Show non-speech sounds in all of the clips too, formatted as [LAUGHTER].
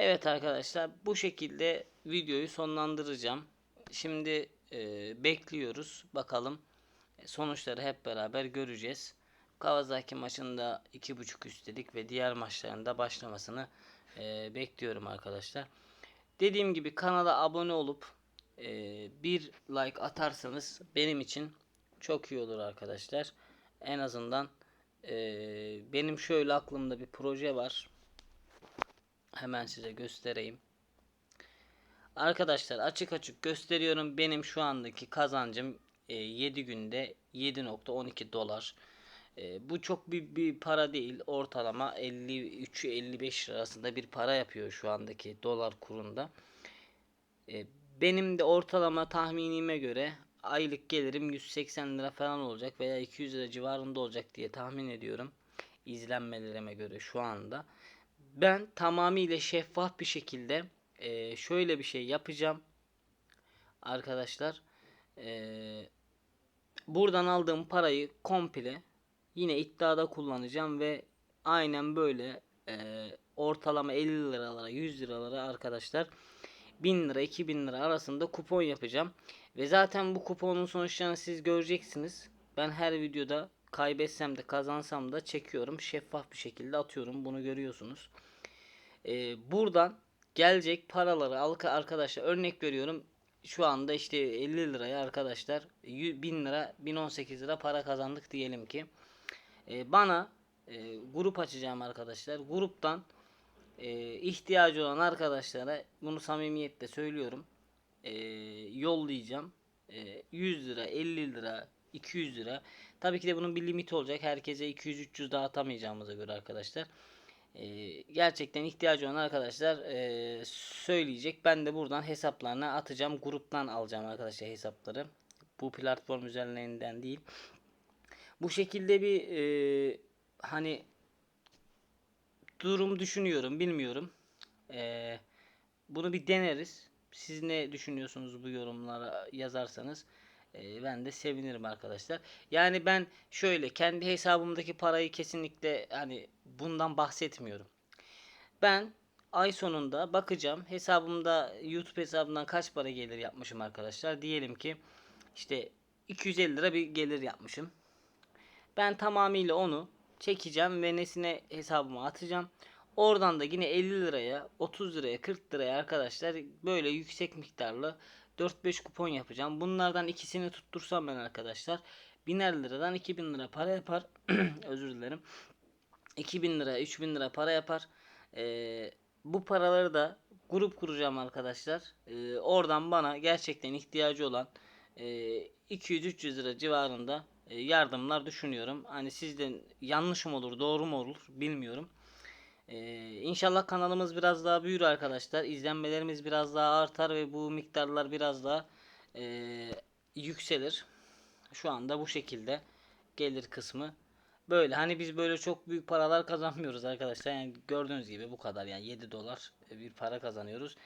Evet arkadaşlar bu şekilde videoyu sonlandıracağım. Şimdi e, bekliyoruz. Bakalım sonuçları hep beraber göreceğiz. Kawasaki maçında 2.5 üstelik ve diğer maçlarında başlamasını e, bekliyorum arkadaşlar. Dediğim gibi kanala abone olup e, bir like atarsanız benim için çok iyi olur arkadaşlar. En azından e, benim şöyle aklımda bir proje var. Hemen size göstereyim. Arkadaşlar açık açık gösteriyorum. Benim şu andaki kazancım e, 7 günde 7.12 dolar. E, bu çok bir, bir para değil. Ortalama 53-55 arasında bir para yapıyor şu andaki dolar kurunda. E, benim de ortalama tahminime göre aylık gelirim 180 lira falan olacak veya 200 lira civarında olacak diye tahmin ediyorum. İzlenmelerime göre şu anda. Ben tamamıyla şeffaf bir şekilde e, şöyle bir şey yapacağım. Arkadaşlar e, buradan aldığım parayı komple yine iddiada kullanacağım ve aynen böyle e, ortalama 50 liralara 100 liralara arkadaşlar 1000 lira 2000 lira arasında kupon yapacağım. Ve zaten bu kuponun sonuçlarını siz göreceksiniz. Ben her videoda kaybetsem de kazansam da çekiyorum. Şeffaf bir şekilde atıyorum. Bunu görüyorsunuz. Ee, buradan gelecek paraları al arkadaşlar örnek veriyorum. Şu anda işte 50 liraya arkadaşlar 1000 lira 1018 lira para kazandık diyelim ki. Ee, bana e, grup açacağım arkadaşlar. Gruptan e, ihtiyacı olan arkadaşlara bunu samimiyetle söylüyorum. E, yollayacağım. E, 100 lira, 50 lira, 200 lira. Tabii ki de bunun bir limiti olacak. Herkese 200-300 dağıtamayacağımıza göre arkadaşlar. E, gerçekten ihtiyacı olan arkadaşlar e, söyleyecek. Ben de buradan hesaplarına atacağım. Gruptan alacağım arkadaşlar hesapları. Bu platform üzerinden değil. Bu şekilde bir e, hani durum düşünüyorum. Bilmiyorum. Ee, bunu bir deneriz. Siz ne düşünüyorsunuz bu yorumlara yazarsanız e, ben de sevinirim arkadaşlar. Yani ben şöyle kendi hesabımdaki parayı kesinlikle hani bundan bahsetmiyorum. Ben ay sonunda bakacağım hesabımda YouTube hesabından kaç para gelir yapmışım arkadaşlar. Diyelim ki işte 250 lira bir gelir yapmışım. Ben tamamıyla onu çekeceğim ve nesine hesabıma atacağım. Oradan da yine 50 liraya, 30 liraya, 40 liraya arkadaşlar böyle yüksek miktarlı 4-5 kupon yapacağım. Bunlardan ikisini tuttursam ben arkadaşlar 1000 liradan 2000 lira para yapar. [CLEARS THROAT] Özür dilerim. 2000 lira, 3000 lira para yapar. Ee, bu paraları da grup kuracağım arkadaşlar. Ee, oradan bana gerçekten ihtiyacı olan e, 200-300 lira civarında e, yardımlar düşünüyorum. Hani sizden yanlış mı olur, doğru mu olur bilmiyorum. Ee, inşallah kanalımız biraz daha büyür arkadaşlar. İzlenmelerimiz biraz daha artar ve bu miktarlar biraz daha e, yükselir. Şu anda bu şekilde gelir kısmı. Böyle hani biz böyle çok büyük paralar kazanmıyoruz arkadaşlar. Yani gördüğünüz gibi bu kadar yani 7 dolar bir para kazanıyoruz.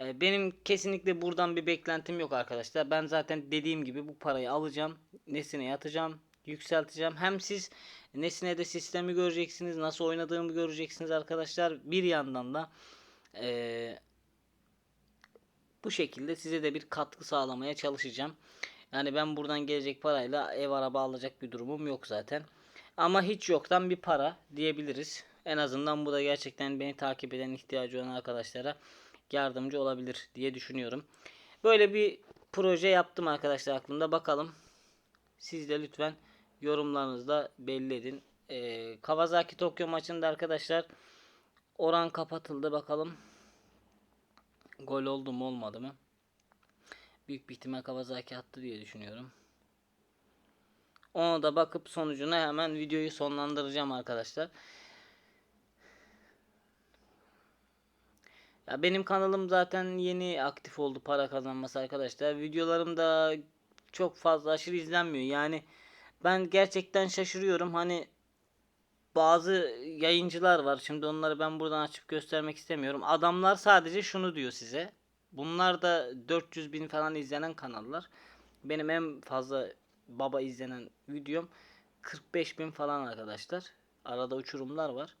Ee, benim kesinlikle buradan bir beklentim yok arkadaşlar. Ben zaten dediğim gibi bu parayı alacağım. Nesine yatacağım. Yükselteceğim. Hem siz nesine de sistemi göreceksiniz. Nasıl oynadığımı göreceksiniz arkadaşlar. Bir yandan da ee, bu şekilde size de bir katkı sağlamaya çalışacağım. Yani ben buradan gelecek parayla ev araba alacak bir durumum yok zaten. Ama hiç yoktan bir para diyebiliriz. En azından bu da gerçekten beni takip eden ihtiyacı olan arkadaşlara yardımcı olabilir diye düşünüyorum. Böyle bir proje yaptım arkadaşlar aklımda. Bakalım. Siz de lütfen yorumlarınızda belli edin. Ee, Kawasaki Tokyo maçında arkadaşlar oran kapatıldı. Bakalım gol oldu mu olmadı mı? Büyük bir ihtimal Kawasaki attı diye düşünüyorum. Ona da bakıp sonucuna hemen videoyu sonlandıracağım arkadaşlar. Ya benim kanalım zaten yeni aktif oldu para kazanması arkadaşlar. Videolarım da çok fazla aşırı izlenmiyor. Yani ben gerçekten şaşırıyorum. Hani bazı yayıncılar var. Şimdi onları ben buradan açıp göstermek istemiyorum. Adamlar sadece şunu diyor size. Bunlar da 400 bin falan izlenen kanallar. Benim en fazla baba izlenen videom 45 bin falan arkadaşlar. Arada uçurumlar var.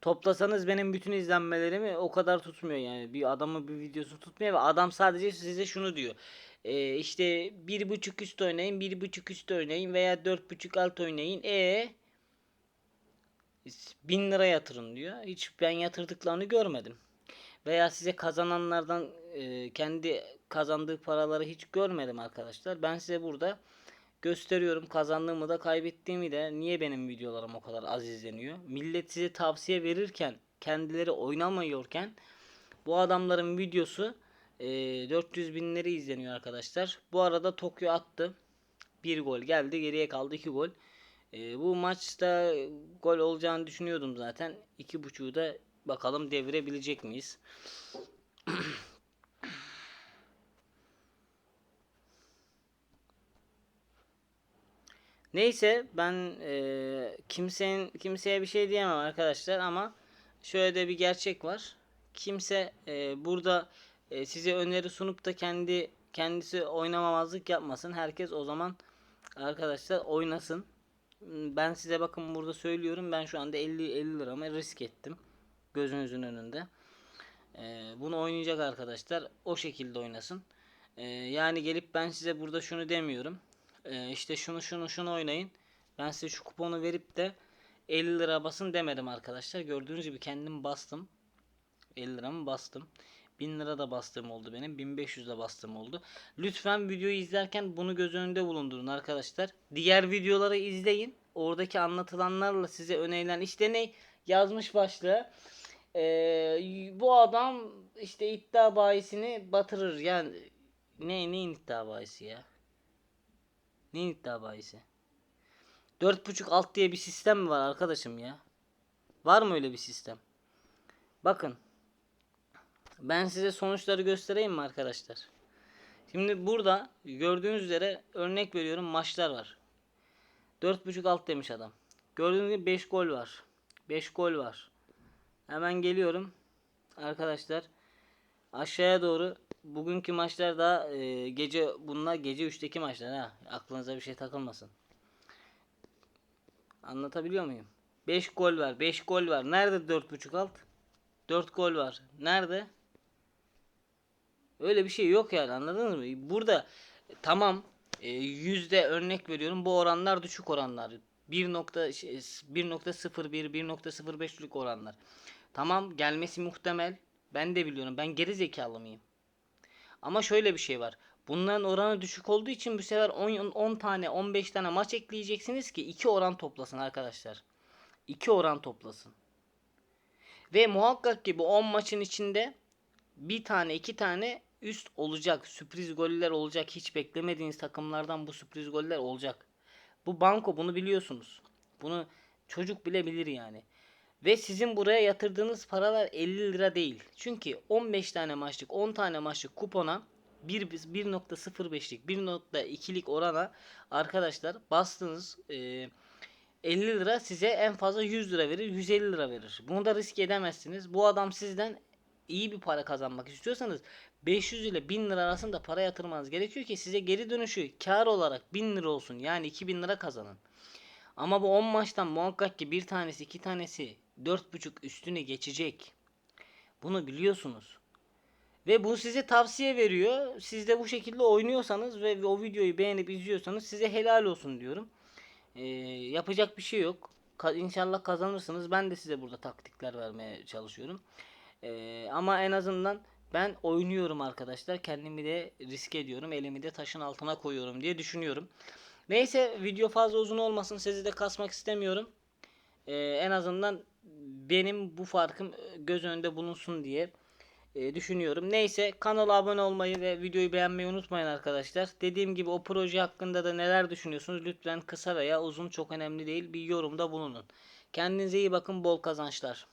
toplasanız benim bütün izlenmelerimi o kadar tutmuyor yani. Bir adamın bir videosu tutmuyor ve adam sadece size şunu diyor. Ee, işte bir buçuk üst oynayın, bir buçuk üst oynayın veya dört buçuk alt oynayın. E bin lira yatırın diyor. Hiç ben yatırdıklarını görmedim. Veya size kazananlardan e, kendi kazandığı paraları hiç görmedim arkadaşlar. Ben size burada gösteriyorum kazandığımı da kaybettiğimi de niye benim videolarım o kadar az izleniyor. Millet size tavsiye verirken kendileri oynamıyorken bu adamların videosu e, 400 binleri izleniyor arkadaşlar. Bu arada Tokyo attı. Bir gol geldi geriye kaldı 2 gol. E, bu maçta gol olacağını düşünüyordum zaten. 2.5'u da bakalım devirebilecek miyiz? [CLEARS THROAT] Neyse ben e, kimsenin kimseye bir şey diyemem arkadaşlar ama şöyle de bir gerçek var. Kimse e, burada e, size öneri sunup da kendi kendisi oynamamazlık yapmasın. Herkes o zaman arkadaşlar oynasın. Ben size bakın burada söylüyorum. Ben şu anda 50 50 liramı risk ettim. Gözünüzün önünde. E, bunu oynayacak arkadaşlar o şekilde oynasın. E, yani gelip ben size burada şunu demiyorum. Ee, işte şunu şunu şunu oynayın. Ben size şu kuponu verip de 50 lira basın demedim arkadaşlar. Gördüğünüz gibi kendim bastım. 50 liramı bastım. 1000 lira da bastığım oldu benim. 1500 de bastığım oldu. Lütfen videoyu izlerken bunu göz önünde bulundurun arkadaşlar. Diğer videoları izleyin. Oradaki anlatılanlarla size önerilen işte ne yazmış başlığı. Ee, bu adam işte iddia bayisini batırır. Yani ne neyin iddia bayisi ya? Neyin iddia bahisi? 4.5 alt diye bir sistem mi var arkadaşım ya? Var mı öyle bir sistem? Bakın. Ben size sonuçları göstereyim mi arkadaşlar? Şimdi burada gördüğünüz üzere örnek veriyorum maçlar var. 4.5 alt demiş adam. Gördüğünüz gibi 5 gol var. 5 gol var. Hemen geliyorum. Arkadaşlar aşağıya doğru bugünkü maçlar da e, gece bunlar gece 3'teki maçlar ha. Aklınıza bir şey takılmasın. Anlatabiliyor muyum? 5 gol var. 5 gol var. Nerede 4.5 alt? 4 gol var. Nerede? Öyle bir şey yok yani anladınız mı? Burada tamam e, yüzde örnek veriyorum bu oranlar düşük oranlar. 1.01 1.05'lik oranlar. Tamam gelmesi muhtemel. Ben de biliyorum. Ben geri zekalı mıyım? Ama şöyle bir şey var. Bunların oranı düşük olduğu için bu sefer 10, 10 tane 15 tane maç ekleyeceksiniz ki 2 oran toplasın arkadaşlar. 2 oran toplasın. Ve muhakkak ki bu 10 maçın içinde bir tane iki tane üst olacak. Sürpriz goller olacak. Hiç beklemediğiniz takımlardan bu sürpriz goller olacak. Bu banko bunu biliyorsunuz. Bunu çocuk bile bilir yani. Ve sizin buraya yatırdığınız paralar 50 lira değil. Çünkü 15 tane maçlık 10 tane maçlık kupona 1.05'lik 1.2'lik orana arkadaşlar bastınız e, 50 lira size en fazla 100 lira verir 150 lira verir. Bunu da risk edemezsiniz. Bu adam sizden iyi bir para kazanmak istiyorsanız 500 ile 1000 lira arasında para yatırmanız gerekiyor ki size geri dönüşü kar olarak 1000 lira olsun. Yani 2000 lira kazanın. Ama bu 10 maçtan muhakkak ki bir tanesi iki tanesi 4.5 üstüne geçecek. Bunu biliyorsunuz. Ve bu size tavsiye veriyor. Siz de bu şekilde oynuyorsanız ve o videoyu beğenip izliyorsanız size helal olsun diyorum. Ee, yapacak bir şey yok. Ka- İnşallah kazanırsınız. Ben de size burada taktikler vermeye çalışıyorum. Ee, ama en azından ben oynuyorum arkadaşlar. Kendimi de risk ediyorum. Elimi de taşın altına koyuyorum diye düşünüyorum. Neyse video fazla uzun olmasın. Sizi de kasmak istemiyorum. Ee, en azından benim bu farkım göz önünde bulunsun diye e, düşünüyorum. Neyse kanala abone olmayı ve videoyu beğenmeyi unutmayın arkadaşlar. Dediğim gibi o proje hakkında da neler düşünüyorsunuz lütfen kısa veya uzun çok önemli değil bir yorumda bulunun. Kendinize iyi bakın bol kazançlar.